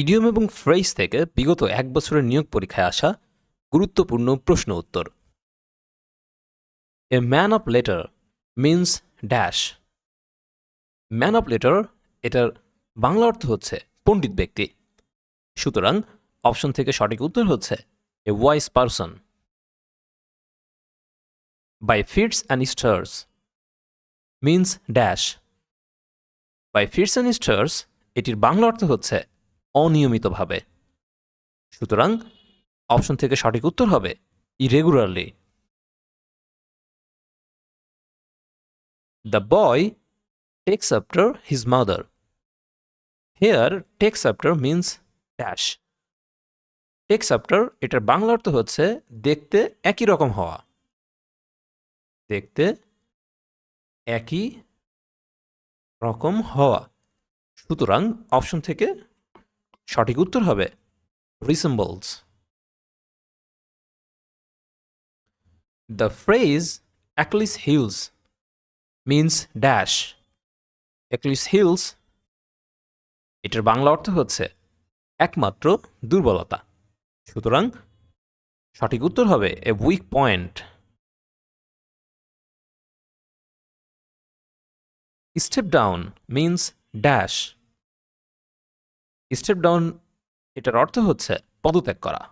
Idiom এবং phrase থেকে বিগত এক বছরের নিয়োগ পরীক্ষায় আসা গুরুত্বপূর্ণ প্রশ্ন উত্তর। A man of letter means dash man of letter এটার বাংলা অর্থ হচ্ছে পণ্ডিত ব্যক্তি। সুতরাং অপশন থেকে সঠিক উত্তর হচ্ছে a wise person by fits and starts means dash by fits and starts এটির বাংলা অর্থ হচ্ছে অনিয়মিতভাবে। সুতরাং অপশন থেকে সঠিক উত্তর হবে irregularly the boy takes after his mother here takes after means dash takes after এটার বাংলা অর্থ হচ্ছে দেখতে একই রকম হওয়া। দেখতে একই রকম হওয়া। সুতরাং অপশন থেকে সঠিক উত্তর হবে resembles the phrase Achilles heels means dash Achilles heels এটার বাংলা অর্থ হচ্ছে একমাত্র দুর্বলতা। সুতরাং সঠিক উত্তর হবে a weak point step down means dash step down এটার অর্থ হচ্ছে পদত্যাগ করা।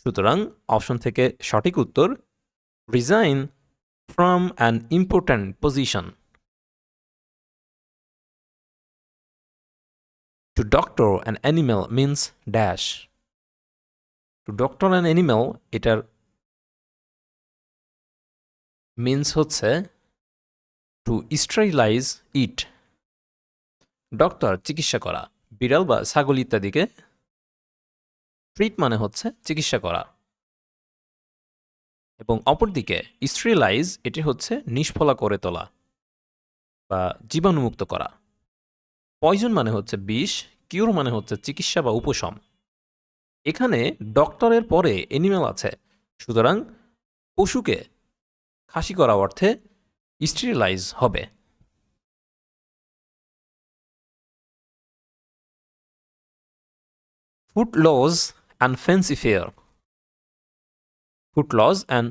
সুতরাং অপশন থেকে সঠিক উত্তর resign from an important position to doctor an animal means dash to doctor an animal এটার মিন্স হচ্ছে টু স্টাইলাইজ ইট ডক্টর চিকিৎসা করা। বিড়াল বা ছাগল ইত্যাদিকে ট্রিট মানে হচ্ছে চিকিৎসা করা। এবং অপরদিকে স্ট্রিলাইজ এটি হচ্ছে নিষ্ফলা করে তোলা বা জীবাণুমুক্ত করা। পয়জন মানে হচ্ছে বিষ কিউর মানে হচ্ছে চিকিৎসা বা উপশম। এখানে ডক্টরের পরে এনিম্যাল আছে। সুতরাং পশুকে খাসি করা অর্থে স্ট্রিলাইজ হবে। Footloose and fancy fair footloose and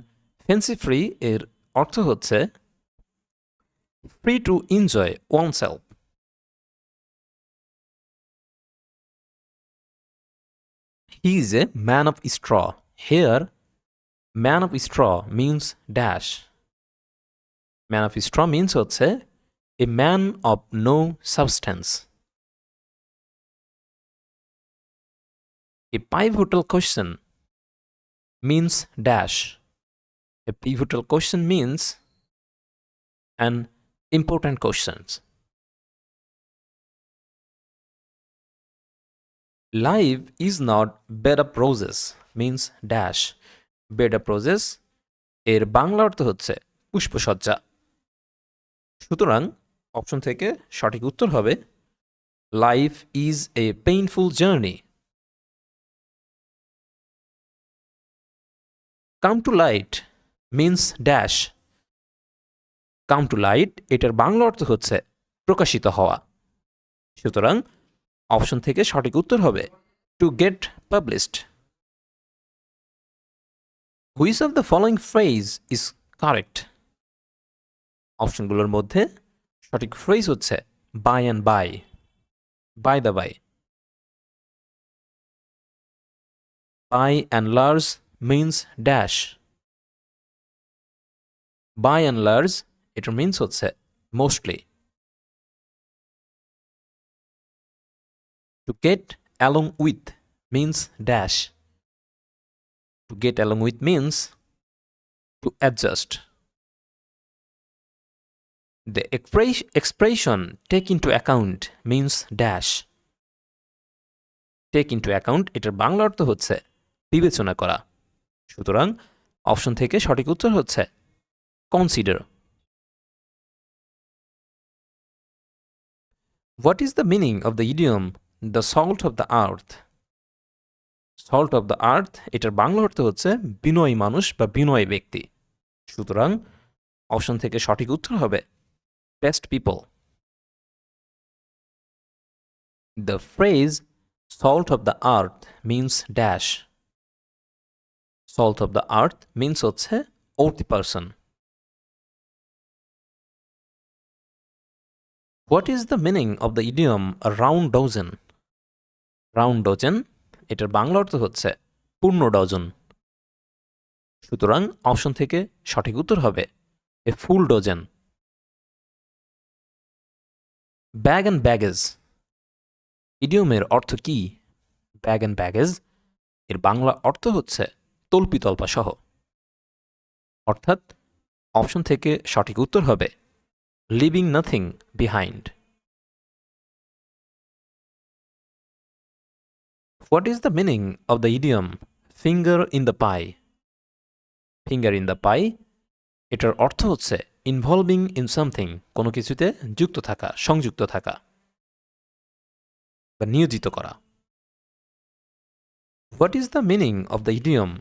fancy free এর অর্থ হচ্ছে free to enjoy oneself he is a man of straw here man of straw means dash man of straw means হচ্ছে a man of no substance A pivotal question means dash. A pivotal question means an important questions. Life is not bed of roses means dash. Bed of roses এর বাংলা অর্থ হচ্ছে পুষ্পসজ্জা সুতরাং option থেকে সঠিক উত্তর হবে life is a painful journey come to light means dash come to light এটার বাংলা অর্থ হচ্ছে প্রকাশিত হওয়া। সুতরাং অপশন থেকে সঠিক উত্তর হবে to get published which of the following phrase is correct অপশনগুলোর মধ্যে সঠিক ফ্রেজ হচ্ছে by and by by the by by and large means dash by and large it means হচ্ছে mostly to get along with means dash to get along with means to adjust the expre- expression take into account means dash take into account এটার বাংলা অর্থ হচ্ছে বিবেচনা করা সুতরাং option থেকে সঠিক উত্তর হচ্ছে consider what is the meaning of the idiom the salt of the earth salt of the earth এটার বাংলা অর্থ হচ্ছে বিনয়ী মানুষ বা বিনয় ব্যক্তি। সুতরাং অপশন থেকে সঠিক উত্তর হবে best people the phrase salt of the earth means dash. Salt of the earth means হচ্ছে old person What is the meaning of the idiom round round রাউন্ড dozen, এটার বাংলা অর্থ হচ্ছে পূর্ণ ডজন সুতরাং অপশন থেকে সঠিক উত্তর হবে a full dozen bag and baggage ইডিয়মের অর্থ কি? ব্যাগ অ্যান্ড ব্যাগেজ এর বাংলা অর্থ হচ্ছে তল্পিতল্পা সহ। অর্থাৎ অপশন থেকে সঠিক উত্তর হবে living nothing behind what is the meaning of the idiom finger in the pie finger in the pie এটার অর্থ হচ্ছে ইনভলভিং ইন সামথিং কোনো কিছুতে যুক্ত থাকা, সংযুক্ত থাকা, বা নিয়োজিত করা। What is the meaning of the idiom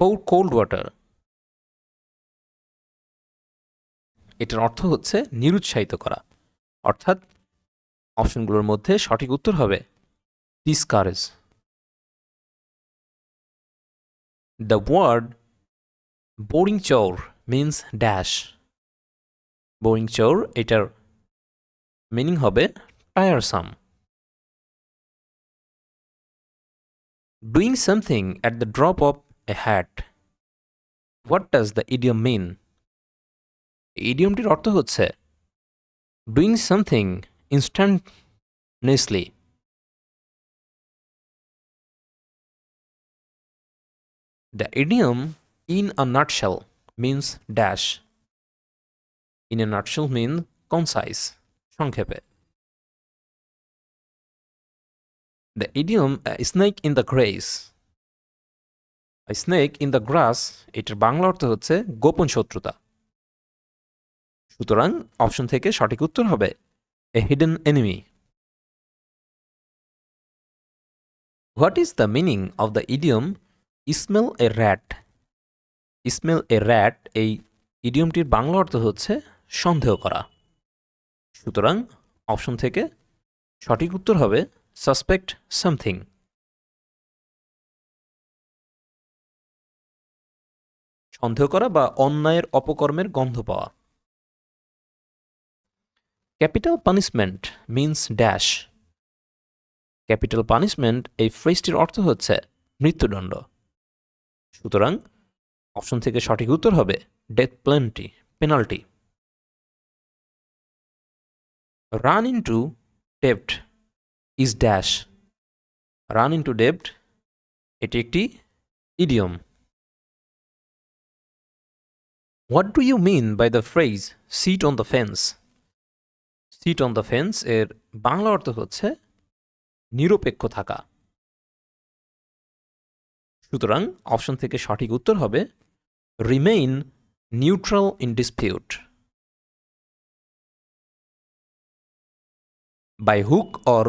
pour cold water এটার অর্থ হচ্ছে নিরুৎসাহিত করা। অর্থাৎ অপশনগুলোর মধ্যে সঠিক উত্তর হবে discourage the word boring chore means dash boring chore এটার মিনিং হবে tiresome doing something at the drop of a hat what does the idiom mean ইডিয়মটির অর্থ হচ্ছে doing something instantaneously The idiom in a nutshell means dash. In a nutshell mean concise, সংক্ষেপে The idiom a snake in the grass. A in the grass এটার বাংলা অর্থ হচ্ছে গোপন শত্রুতা। সুতরাং অপশন থেকে সঠিক উত্তর হবে a hidden enemy what is the meaning of the idiom smell a rat smell a rat এই ইডিয়মটির বাংলা অর্থ হচ্ছে সন্দেহ করা। সুতরাং অপশন থেকে সঠিক উত্তর হবে সাসপেক্ট সামথিং সন্দেহ করা বা অন্যায়ের অপকর্মের গন্ধ পাওয়া। Capital punishment means dash capital punishment এই ফ্রেজটির অর্থ হচ্ছে মৃত্যুদণ্ড। সুতরাং অপশন থেকে সঠিক উত্তর হবে death plenty penalty run into ডেপ্ট is dash run into ডেপ্ট এটি একটি idiom what do you mean by the phrase sit on the fence sit on the fence এর বাংলা অর্থ হচ্ছে, নিরপেক্ষ থাকা। সুতরাং অপশন থেকে সঠিক উত্তর হবে remain neutral in dispute by hook or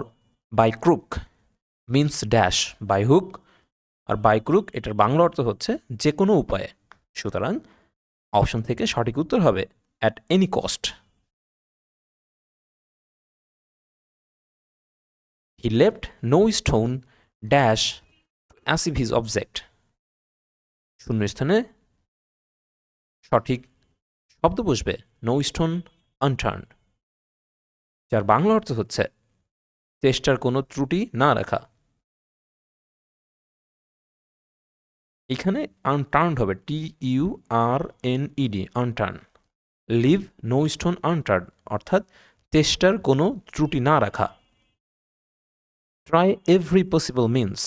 by crook means dash by hook or by crook এটার বাংলা অর্থ হচ্ছে যে কোনো উপায়ে। সুতরাং অপশন থেকে সঠিক উত্তর হবে at any cost he left no stone dash achieve his object শূন্যস্থানে সঠিক শব্দ বসবে নো স্টোন আনটার্ন যার বাংলা অর্থ হচ্ছে, চেষ্টার কোনো ত্রুটি না রাখা। এখানে আনটার্ন হবে T U R N E D unturned leave no stone unturned অর্থাৎ চেষ্টার কোনো ত্রুটি না রাখা। Try every possible means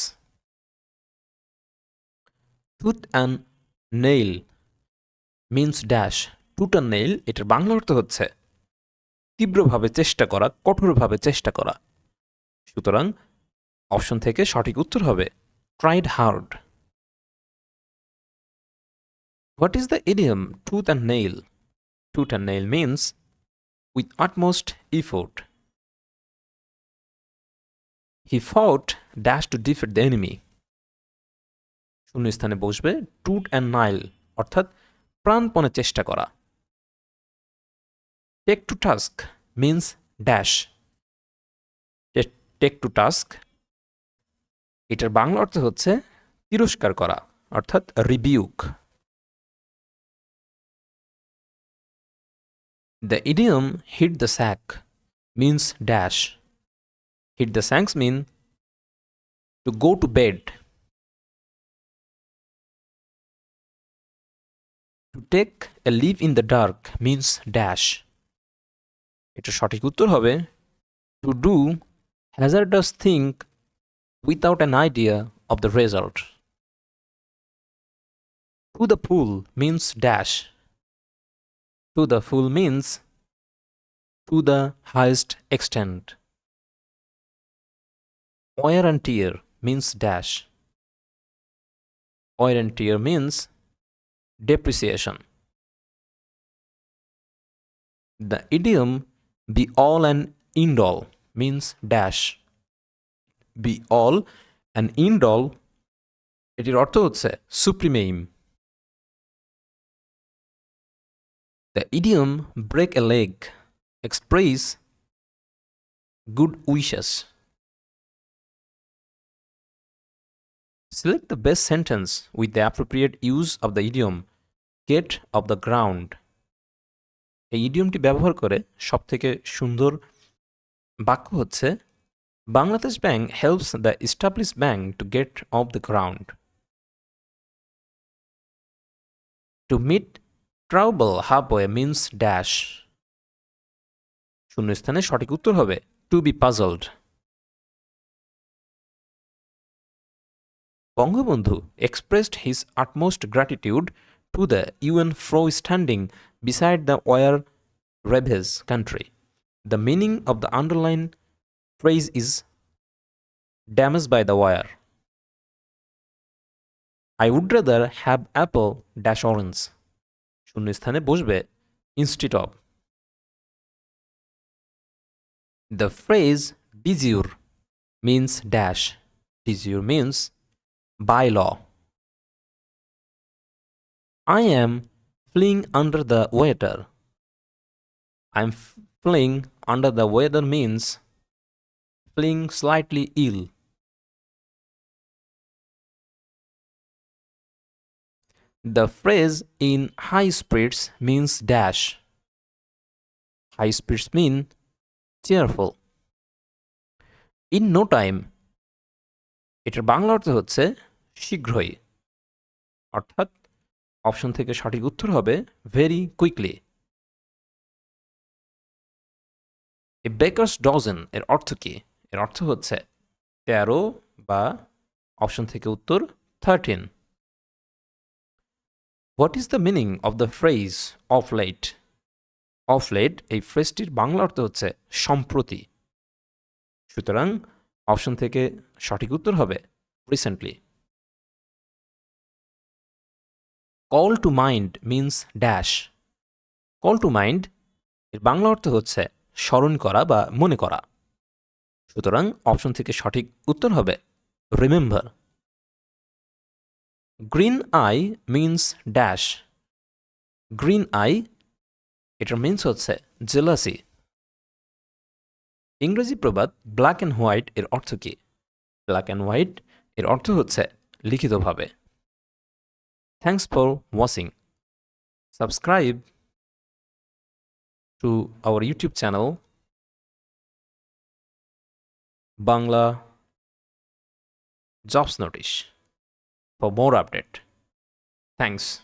tooth and nail means dash tooth and nail এটার বাংলা অর্থ হচ্ছে তীব্রভাবে চেষ্টা করা, কঠোরভাবে চেষ্টা করা। সুতরাং অপশন থেকে সঠিক উত্তর হবে tried hard what is the idiom tooth and nail tooth and nail means with utmost effort he fought dash to defeat the enemy শূন্যস্থানে বসবে টুট অ্যান্ড নাইল অর্থাৎ প্রাণপণে চেষ্টা করা। Take to task means dash take to task এটার বাংলা অর্থ হচ্ছে তিরস্কার করা, অর্থাৎ rebuke the idiom hit the sack means dash hit the sacks mean to go to bed to take a leave in the dark means dash এটা সঠিক উত্তর হবে to do hazardous thing without an idea of the result. To the full means dash. To the full means to the highest extent. Wear and tear means dash. Wear and tear means depreciation. The idiom be all and end all means dash. Be all and end all এটির অর্থ হচ্ছে সুপ্রিমেইম the idiom break a leg express good wishes. Select the best sentence with the appropriate use of the idiom get of the ground. এই ইডিয়মটি ব্যবহার করে সবথেকে সুন্দর বাক্য হচ্ছে, Bangladesh bank helps the establish bank to get off the ground to meet trouble halfway means dash শূন্যস্থানে সঠিক উত্তর হবে to be puzzled Bangabandhu expressed his utmost gratitude to the UN for standing beside the wire ravaged country. The meaning of the underlined phrase is damaged by the wire. I would rather have apple dash orange. শূন্যস্থানে বসবে instead of. The phrase de jure means dash. De jure means by law. I am fleeing under the water. I'm f- fleeing under the weather means feeling The phrase in high spirits means dash. High spirits mean cheerful. In no time এটার বাংলা অর্থ হচ্ছে শীঘ্রই অর্থাৎ option থেকে সঠিক উত্তর হবে very quickly a baker's dozen এর অর্থ কি এর অর্থ হচ্ছে তেরো বা অপশন থেকে উত্তর thirteen what is the meaning of the phrase of late of late এই ফ্রেজটির বাংলা অর্থ হচ্ছে সম্প্রতি। সুতরাং অপশন থেকে সঠিক উত্তর হবে recently call to mind means dash call to mind এর বাংলা অর্থ হচ্ছে স্মরণ করা বা মনে করা। সুতরাং অপশন থেকে সঠিক উত্তর হবে remember green eye means dash green eye এটার মিন্স হচ্ছে জেলাসি ইংরেজি প্রবাদ ব্ল্যাক অ্যান্ড হোয়াইট এর অর্থ কি? ব্ল্যাক অ্যান্ড হোয়াইট এর অর্থ হচ্ছে লিখিতভাবে। Thanks for watching subscribe to our YouTube channel Bangla jobs notice for more update. Thanks.